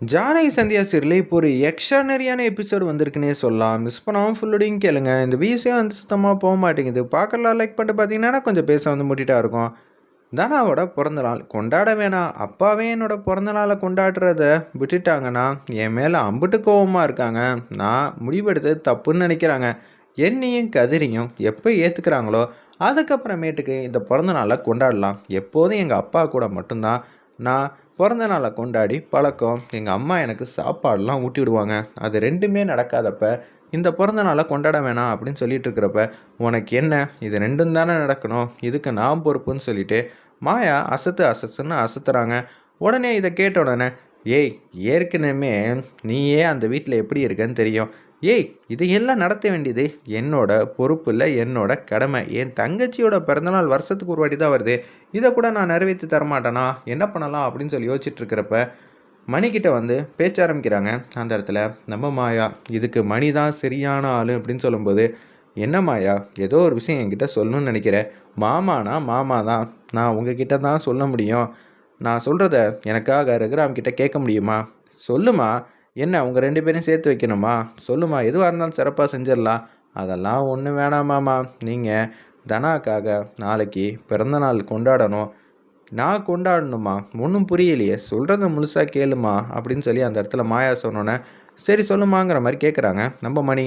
Janaki Sandhya serial இப்போ ஒரு எக்ஸ்ட்ரானரியான episode வந்திருக்குன்னே சொல்லலாம். மிஸ் பண்ணாமல் ஃபுல்லோடையும் கேளுங்க. இந்த வீசே வந்து சுத்தமாக போக மாட்டேங்குது. பார்க்கலாம் லைக் பண்ணிட்டு பார்த்தீங்கன்னா கொஞ்சம் பேச வந்து முட்டிட்டா இருக்கும். தனாவோட பிறந்த நாள். கொண்டாட வேணாம். அப்பாவே என்னோட பிறந்த நாளை கொண்டாடுறத விட்டுட்டாங்கன்னா என் மேலே அம்புட்டு கோவமாக இருக்காங்க. நான் முடிவெடுத்தது தப்புன்னு நினைக்கிறாங்க. என்னையும் கதிரியும் எப்போ ஏற்றுக்கிறாங்களோ அதுக்கப்புறமேட்டுக்கு இந்த பிறந்த நாளை கொண்டாடலாம். எப்போதும் எங்கள் அப்பா கூட மட்டும்தான். நான் பிறந்த நாளை கொண்டாடி பழக்கம் எங்கள் அம்மா எனக்கு சாப்பாடெலாம் ஊட்டி விடுவாங்க. அது ரெண்டுமே நடக்காதப்ப இந்த பிறந்த நாளை கொண்டாட வேணாம் அப்படின்னு சொல்லிட்டு இருக்கிறப்ப உனக்கு என்ன? இது ரெண்டும் தானே நடக்கணும். இதுக்கு நான் பொறுப்புன்னு சொல்லிட்டு மாயா அசத்து அசத்துன்னு அசத்துறாங்க. உடனே இதை கேட்ட உடனே ஏய் ஏற்கனவே நீயே அந்த வீட்டில் எப்படி இருக்கன்னு தெரியும். ஏய் இதையெல்லாம் நடத்த வேண்டியது என்னோட பொறுப்பு இல்லை என்னோட கடமை. என் தங்கச்சியோட பிறந்தநாள் வருஷத்துக்கு ஒரு வாட்டி தான் வருது. இதை கூட நான் நிறைவேற்றி தரமாட்டேனா? என்ன பண்ணலாம் அப்படின்னு சொல்லி யோசிச்சுட்டு இருக்கிறப்ப மணிக்கிட்ட வந்து பேச்ச ஆரம்பிக்கிறாங்க. அந்த இடத்துல நம்ம மாயா இதுக்கு மணி தான் சரியான ஆள் அப்படின்னு சொல்லும்போது என்ன மாயா ஏதோ ஒரு விஷயம் என்கிட்ட சொல்லணும்னு நினைக்கிறேன் மாமானா மாமா தான் நான் உங்ககிட்ட தான் சொல்ல முடியும். நான் சொல்கிறத எனக்காக ரகுராம் கிட்ட கேட்க முடியுமா? சொல்லுமா. என்ன உங்கள் ரெண்டு பேரையும் சேர்த்து வைக்கணுமா? சொல்லுமா எதுவாக இருந்தாலும் சிறப்பாக செஞ்சிடலாம். அதெல்லாம் ஒன்றும் வேணாமாம்மா நீங்கள் தனாக்காக நாளைக்கு பிறந்தநாள் கொண்டாடணும். நான் கொண்டாடணுமா? ஒன்றும் புரியலையே. சொல்கிறத முழுசாக கேளுமா அப்படின்னு சொல்லி அந்த இடத்துல மாயா சொன்னோன்னே சரி சொல்லுமாங்கிற மாதிரி கேட்குறாங்க நம்ம மணி.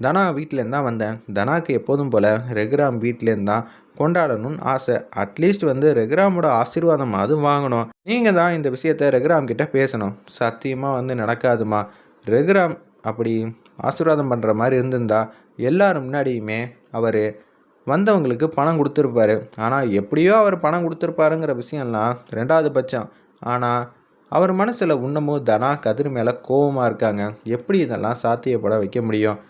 தனா வீட்டிலேருந்து தான் வந்தேன். தனாக்கு எப்போதும் போல் ரெகுராம் வீட்டிலேருந்து தான் கொண்டாடணும்னு ஆசை. அட்லீஸ்ட் வந்து ரெகுராமோட ஆசீர்வாதம் அது வாங்கணும். நீங்கள் தான் இந்த விஷயத்த ரெகுராம் கிட்ட பேசணும். சத்தியமாக வந்து நடக்காதுமா? ரெகுராம் அப்படி ஆசீர்வாதம் பண்ணுற மாதிரி இருந்திருந்தா எல்லாரும் முன்னாடியுமே அவர் வந்தவங்களுக்கு பணம் கொடுத்துருப்பாரு. ஆனால் எப்படியோ அவர் பணம் கொடுத்துருப்பாருங்கிற விஷயம்லாம் ரெண்டாவது பட்சம். ஆனால் அவர் மனசில் இன்னமும் தனா கதிர் மேலே கோவமாக இருக்காங்க. எப்படி இதெல்லாம் சாத்தியப்பட வைக்க முடியும்?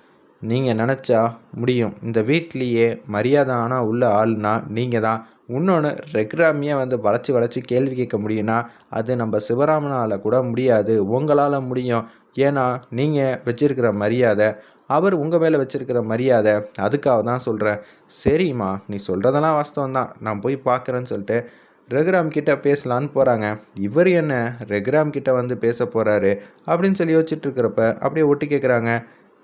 நீங்கள் நினச்சா முடியும். இந்த வீட்லேயே மரியாதானா உள்ள ஆள்னா நீங்கள் தான். இன்னொன்று ரெகுராமியாக வந்து வளைச்சி வளைச்சி கேள்வி கேட்க முடியும்னா அது நம்ம சிவராமனால் கூட முடியாது. உங்களால் முடியும். ஏன்னா நீங்கள் வச்சிருக்கிற மரியாதை அவர் உங்கள் மேலே வச்சிருக்கிற மரியாதை அதுக்காக தான் சொல்கிறேன் சரிம்மா நீ சொல்கிறதெல்லாம் வாஸ்தவம் தான். நான் போய் பார்க்குறேன்னு சொல்லிட்டு ரெகுராம் கிட்ட பேசலான்னு போகிறாங்க இவர் என்ன ரெகுராம் கிட்ட வந்து பேச போகிறாரு அப்படின்னு சொல்லி யோசிச்சுட்டு இருக்கிறப்ப அப்படியே ஒட்டி கேட்குறாங்க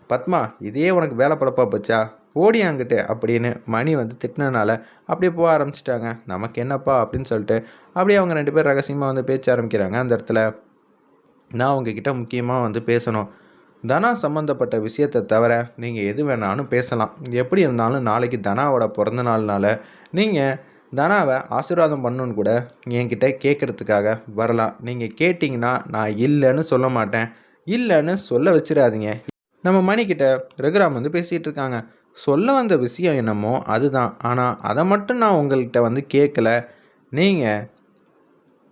பத்மா இதே உனக்கு வேலை பழப்பா போச்சா? ஓடி அங்கிட்டு அப்படின்னு மணி வந்து திட்டினனால அப்படியே போக ஆரம்பிச்சிட்டாங்க. நமக்கு என்னப்பா? அப்படின்னு சொல்லிட்டு அப்படியே அவங்க ரெண்டு பேர் ரகசியமாக வந்து பேச்ச ஆரம்பிக்கிறாங்க. அந்த இடத்துல நான் உங்ககிட்ட முக்கியமாக வந்து பேசணும். தனா சம்மந்தப்பட்ட விஷயத்தை தவிர நீங்கள் எது வேணாலும் பேசலாம். எப்படி இருந்தாலும் நாளைக்கு தனாவோட பிறந்த நாள்னால நீங்கள் தனாவை ஆசீர்வாதம் பண்ணணுன்னு கூட என்கிட்ட கேட்குறதுக்காக வரலாம். நீங்கள் கேட்டிங்கன்னா நான் இல்லைன்னு சொல்ல மாட்டேன். இல்லைன்னு சொல்ல வச்சிடாதீங்க. நம்ம மணிக்கிட்ட ரகுராம் வந்து பேசிகிட்டு இருக்காங்க சொல்ல வந்த விஷயம் என்னமோ அதுதான். ஆனால் அதை மட்டும் நான் உங்கள்கிட்ட வந்து கேட்கல. நீங்கள்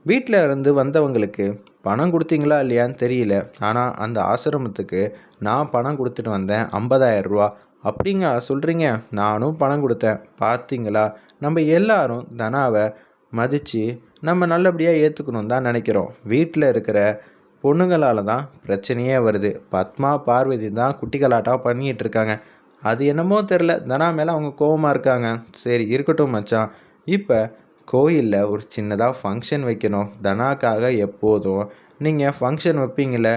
வீட்டில் இருந்து வந்தவங்களுக்கு பணம் கொடுத்தீங்களா இல்லையான்னு தெரியல. ஆனால் அந்த ஆசிரமத்துக்கு நான் பணம் கொடுத்துட்டு வந்தேன். 50000 ரூபா. அப்படிங்க சொல்கிறீங்க நானும் பணம் கொடுத்தேன். பார்த்தீங்களா? நம்ம எல்லாரும் தனாவை மதித்து நம்ம நல்லபடியாக ஏற்றுக்கணும் தான் நினைக்கிறோம். வீட்டில் இருக்கிற பொண்ணுங்களால் தான் பிரச்சனையே வருது. பத்மா பார்வதி தான் குட்டிகளாட்டாக பண்ணிகிட்டு இருக்காங்க அது என்னமோ தெரில தனா மேலே அவங்க கோவமாக இருக்காங்க. சரி இருக்கட்டும் மச்சான். இப்போ கோயிலில் ஒரு சின்னதாக ஃபங்க்ஷன் வைக்கணும். தனாக்காக எப்போதும் நீங்கள் ஃபங்க்ஷன் வைப்பீங்கள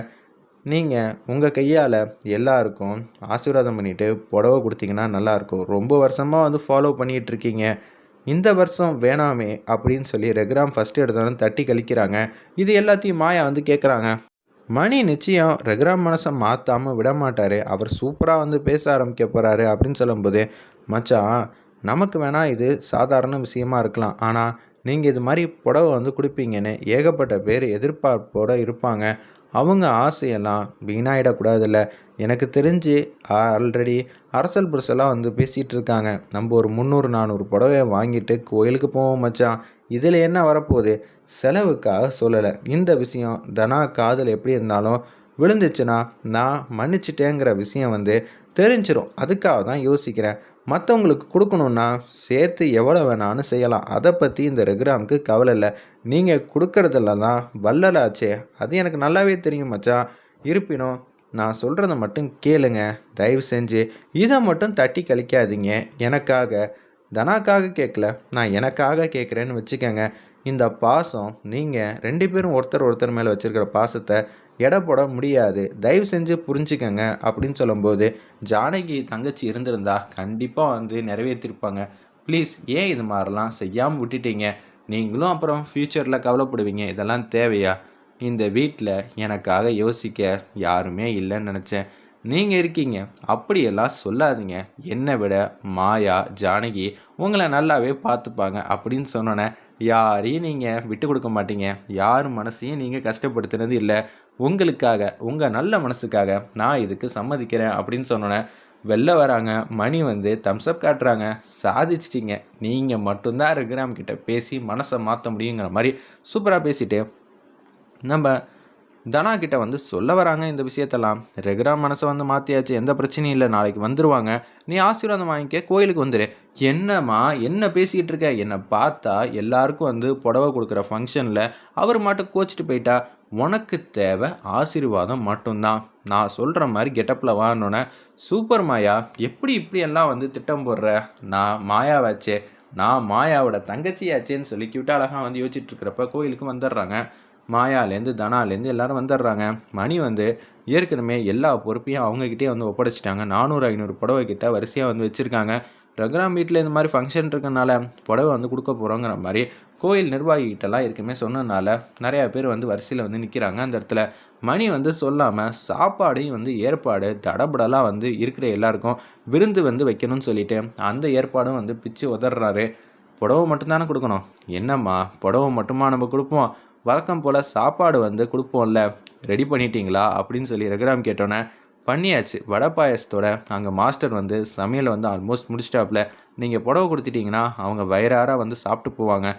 நீங்கள் உங்கள் கையால் எல்லாருக்கும் ஆசீர்வாதம் பண்ணிவிட்டு புடவை கொடுத்தீங்கன்னா நல்லாயிருக்கும் ரொம்ப வருஷமாக வந்து ஃபாலோ பண்ணிகிட்ருக்கீங்க இந்த வருஷம் வேணாமே அப்படின்னு சொல்லி ரெகுராம் ஃபஸ்ட்டு எடுத்தாலும் தட்டி கழிக்கிறாங்க. இது எல்லாத்தையும் மாயா வந்து கேட்குறாங்க மணி நிச்சயம் ரெகுராம் மனசை மாற்றாமல் விட மாட்டார். அவர் சூப்பராக வந்து பேச ஆரம்பிக்க போகிறாரு அப்படின்னு சொல்லும்போது மச்சான் நமக்கு வேணால் இது சாதாரண விஷயமா இருக்கலாம். ஆனால் நீங்கள் இது மாதிரி புடவை வந்து கொடுப்பீங்கன்னு ஏகப்பட்ட பேர் எதிர்பார்ப்போடு இருப்பாங்க. அவங்க ஆசையெல்லாம் வீணாயிடக்கூடாதுல்ல. எனக்கு தெரிஞ்சு ஆல்ரெடி அரசல் புரசலாக வந்து பேசிகிட்டு இருக்காங்க நம்ம ஒரு முந்நூறு நானூறு புடவையை வாங்கிட்டு கோயிலுக்கு போவோம் மச்சான். இதில் என்ன வரப்போகுது? செலவுக்காக சொல்லலை. இந்த விஷயம் தனா காதல் எப்படி இருந்தாலும் விழுந்துச்சுன்னா நான் மன்னிச்சிட்டேங்கிற விஷயம் வந்து தெரிஞ்சிடும் அதுக்காக தான் யோசிக்கிறேன். மற்றவங்களுக்கு கொடுக்கணுன்னா சேர்த்து எவ்வளோ வேணாலும் செய்யலாம். அதை பற்றி இந்த ரெகுராமுக்கு கவலை இல்லை. நீங்கள் கொடுக்கறதுல தான் வல்லலாச்சே. அது எனக்கு நல்லாவே தெரியும் மச்சா இருப்பினும் நான் சொல்கிறத மட்டும் கேளுங்க. தயவு செஞ்சு இதை மட்டும் தட்டி கழிக்காதீங்க. எனக்காக. தனாக்காக கேட்கல நான் எனக்காக கேட்குறேன்னு வச்சுக்கோங்க. இந்த பாசம் நீங்கள் ரெண்டு பேரும் ஒருத்தர் ஒருத்தர் மேலே வச்சுருக்கிற பாசத்தை எடை போட முடியாது. தயவு செஞ்சு புரிஞ்சுக்கங்க அப்படின்னு சொல்லும்போது ஜானகி தங்கச்சி இருந்திருந்தா கண்டிப்பாக வந்து நிறைவேற்றிருப்பாங்க. ப்ளீஸ் ஏன் இது மாதிரிலாம் செய்யாமல் விட்டுட்டீங்க? நீங்களும் அப்புறம் ஃப்யூச்சரில் கவலைப்படுவீங்க. இதெல்லாம் தேவையா? இந்த வீட்டில் எனக்காக யோசிக்க யாருமே இல்லைன்னு நினச்சேன். நீங்கள் இருக்கீங்க. அப்படியெல்லாம் சொல்லாதீங்க. என்னை விட மாயா ஜானகி உங்களை நல்லாவே பார்த்துப்பாங்க அப்படின்னு சொன்னோன்னே யாரையும் நீங்கள் விட்டு கொடுக்க மாட்டீங்க. யார் மனசையும் நீங்கள் கஷ்டப்படுத்துனது இல்லை. உங்களுக்காக உங்கள் நல்ல மனசுக்காக நான் இதுக்கு சம்மதிக்கிறேன் அப்படின்னு சொன்னோன்னே வெளில வராங்க. மணி வந்து தம்ஸ்அப் காட்டுறாங்க. சாதிச்சிட்டிங்க. நீங்கள் மட்டும்தான் ரகுராம் கிட்ட பேசி மனசை மாற்ற முடியுங்கிற மாதிரி சூப்பராக பேசிட்டு நம்ம தனா கிட்ட வந்து சொல்ல வராங்க இந்த விஷயத்தெல்லாம். ரெகுரா மனசை வந்து மாற்றியாச்சு எந்த பிரச்சனையும் இல்லை நாளைக்கு வந்துடுவாங்க நீ ஆசீர்வாதம் வாங்கிக்க கோயிலுக்கு வந்துடு என்னம்மா என்ன பேசிகிட்டு இருக்க? என்னை பார்த்தா எல்லாருக்கும் வந்து புடவை கொடுக்குற ஃபங்க்ஷனில் அவர் மட்டும் கோச்சிட்டு போயிட்டா. உனக்கு தேவை ஆசீர்வாதம் மட்டும்தான். நான் சொல்கிற மாதிரி கெட்டப்பில் வாங்கினோன்னே சூப்பர் மாயா எப்படி இப்படியெல்லாம் வந்து திட்டம் போடுற? நான் மாயாவாச்சே. நான் மாயாவோட தங்கச்சியாச்சேன்னு சொல்லி கியூட்டாக அழகாக வந்து யோசிச்சுட்டு இருக்கிறப்ப கோயிலுக்கு வந்துடுறாங்க. மாயாலேருந்து தனாலேருந்து எல்லாரும் வந்துடுறாங்க மணி வந்து ஏற்கனவே எல்லா பொறுப்பையும் அவங்கக்கிட்டே வந்து ஒப்படைச்சிட்டாங்க. நானூறு ஐநூறு புடவை கிட்ட வரிசையாக வந்து வச்சுருக்காங்க. ரகுராம் வீட்டில் இந்த மாதிரி ஃபங்க்ஷன் இருக்கனால புடவை வந்து கொடுக்க போகிறோங்கிற மாதிரி கோயில் நிர்வாகிகிட்டலாம் இருக்குமே சொன்னதுனால நிறையா பேர் வந்து வரிசையில் வந்து நிற்கிறாங்க அந்த இடத்துல. மணி வந்து சொல்லாமல் சாப்பாடையும் வந்து ஏற்பாடு தடபடலாம் வந்து இருக்கிற எல்லாருக்கும் விருந்து வந்து வைக்கணும்னு சொல்லிட்டு அந்த ஏற்பாடும் வந்து பிச்சு உதறாரு புடவை மட்டும்தானே கொடுக்கணும். என்னம்மா புடவை மட்டுமா நம்ம கொடுப்போம்? வழக்கம் போல் சாப்பாடு வந்து கொடுப்போம்ல ரெடி பண்ணிட்டீங்களா? அப்படின்னு சொல்லி ரகுராம் கேட்டோன்னே பண்ணியாச்சு. வடை பாயசத்தோட அங்கே மாஸ்டர் வந்து சமையலை வந்து ஆல்மோஸ்ட் முடிச்சிட்டாப்புல. நீங்கள் புடவை கொடுத்துட்டிங்கன்னா அவங்க வயிறார வந்து சாப்பிட்டு போவாங்க.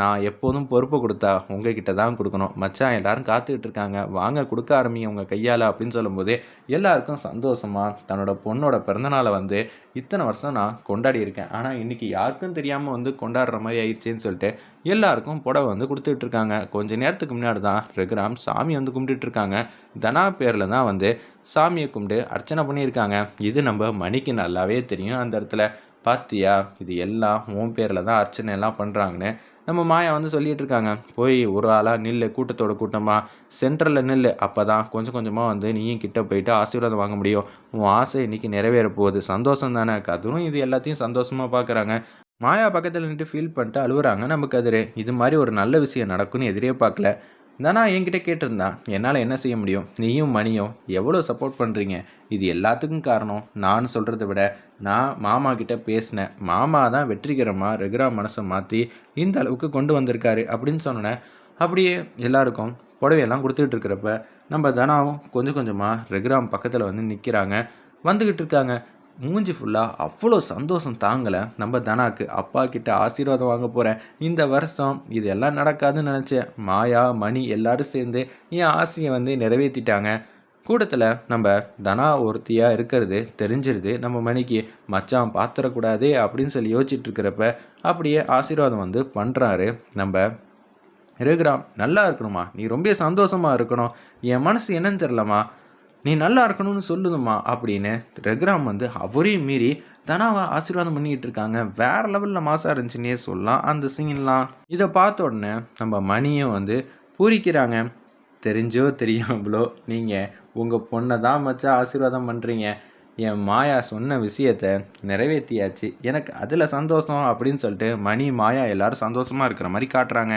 நான் எப்போதும் பொறுப்பு கொடுத்தா உங்ககிட்ட தான் கொடுக்கணும். மச்சான் எல்லாரும் காத்துக்கிட்டு இருக்காங்க. வாங்க கொடுக்க ஆரம்பிங்க உங்கள் கையால் அப்படின்னு சொல்லும்போது எல்லாருக்கும் சந்தோஷமாக தன்னோட பொண்ணோட பிறந்தநாளை வந்து இத்தனை வருஷம் நான் கொண்டாடி இருக்கேன். ஆனால் இன்றைக்கி யாருக்கும் தெரியாமல் வந்து கொண்டாடுற மாதிரி ஆயிடுச்சுன்னு சொல்லிட்டு எல்லாருக்கும் புடவை வந்து கொடுத்துட்டு இருக்காங்க. கொஞ்ச நேரத்துக்கு முன்னாடி தான் ரெகுராம் சாமி வந்து கும்பிட்டுட்டு இருக்காங்க. தனா பேரில் தான் வந்து சாமியை கும்பிட்டு அர்ச்சனை பண்ணியிருக்காங்க. இது நம்ம மணிக்கு நல்லாவே தெரியும் அந்த இடத்துல. பாத்தியா இது எல்லாம் உன் பேரில் தான் அர்ச்சனை எல்லாம் பண்ணுறாங்கன்னு நம்ம மாயா வந்து சொல்லிகிட்டு இருக்காங்க போய் ஒரு ஆளாக நில்லு கூட்டத்தோட கூட்டமாக சென்ட்ரலில் நில்லு அப்போ தான் கொஞ்சம் கொஞ்சமாக வந்து நீயும் கிட்ட போயிட்டு ஆசீர்வாதம் வாங்க முடியும். உன் ஆசை இன்றைக்கி நிறைவேற போகுது. சந்தோஷம் தானே? கதரும் இது எல்லாத்தையும் சந்தோஷமாக பார்க்குறாங்க மாயா பக்கத்தில் நின்று ஃபீல் பண்ணிட்டு அழுகுறாங்க நமக்கு கதிர் இது மாதிரி ஒரு நல்ல விஷயம் நடக்கும்னு எதிரே பார்க்கல தானா என்கிட்ட கேட்டிருந்தான் என்னால் என்ன செய்ய முடியும்? நீயும் மணியும் எவ்வளோ சப்போர்ட் பண்ணுறீங்க இது எல்லாத்துக்கும் காரணம். நான் சொல்கிறத விட நான் மாமா கிட்ட பேசினேன். மாமா தான் வெற்றிகரமாக ரெகுரா மனசை மாற்றி இந்த அளவுக்கு கொண்டு வந்திருக்காரு அப்படின்னு சொன்னேன் அப்படியே எல்லாருக்கும் புடவையெல்லாம் கொடுத்துக்கிட்டு இருக்கிறப்ப நம்ம தனாவும் கொஞ்சம் கொஞ்சமாக ரெகுராம் பக்கத்தில் வந்து நிற்கிறாங்க வந்துக்கிட்டு இருக்காங்க. மூஞ்சி ஃபுல்லாக அவ்வளோ சந்தோஷம் தாங்கலை. நம்ம தனாக்கு அப்பா கிட்ட ஆசீர்வாதம் வாங்க போகிறேன் இந்த வருஷம் இது எல்லாம் நடக்காதுன்னு நினச்சேன் மாயா மணி எல்லாரும் சேர்ந்து என் ஆசையை வந்து நிறைவேற்றிட்டாங்க கூட்டத்தில் நம்ம தனா ஒருத்தியாக இருக்கிறது தெரிஞ்சிருது. நம்ம மணிக்கு மச்சான் பார்த்துடக்கூடாது அப்படின்னு சொல்லி யோசிச்சுட்டு இருக்கிறப்ப அப்படியே ஆசீர்வாதம் வந்து பண்ணுறாரு நம்ம ரகுராம் நல்லா இருக்கணுமா நீ ரொம்ப சந்தோஷமாக இருக்கணும். என் மனசு என்னன்னு தெரிலம்மா நீ நல்லா இருக்கணும்னு சொல்லுதுமா அப்படின்னு ரகுராம் வந்து அவரையும் மீறி தனாவை ஆசீர்வாதம் பண்ணிக்கிட்டு இருக்காங்க. வேற லெவலில் மாசாக இருந்துச்சுன்னே சொல்லலாம். அந்த சீன்லாம் இதை பார்த்த உடனே நம்ம மணியை வந்து பூரிக்கிறாங்க. தெரிஞ்சோ தெரியாமலோ நீங்கள் உங்கள் பொண்ணை தான் மச்சா ஆசீர்வாதம் பண்ணுறீங்க என் மாயா சொன்ன விஷயத்த நிறைவேற்றியாச்சு எனக்கு அதில் சந்தோஷம் அப்படின்னு சொல்லிட்டு மணி மாயா எல்லாரும் சந்தோஷமாக இருக்கிற மாதிரி காட்டுறாங்க.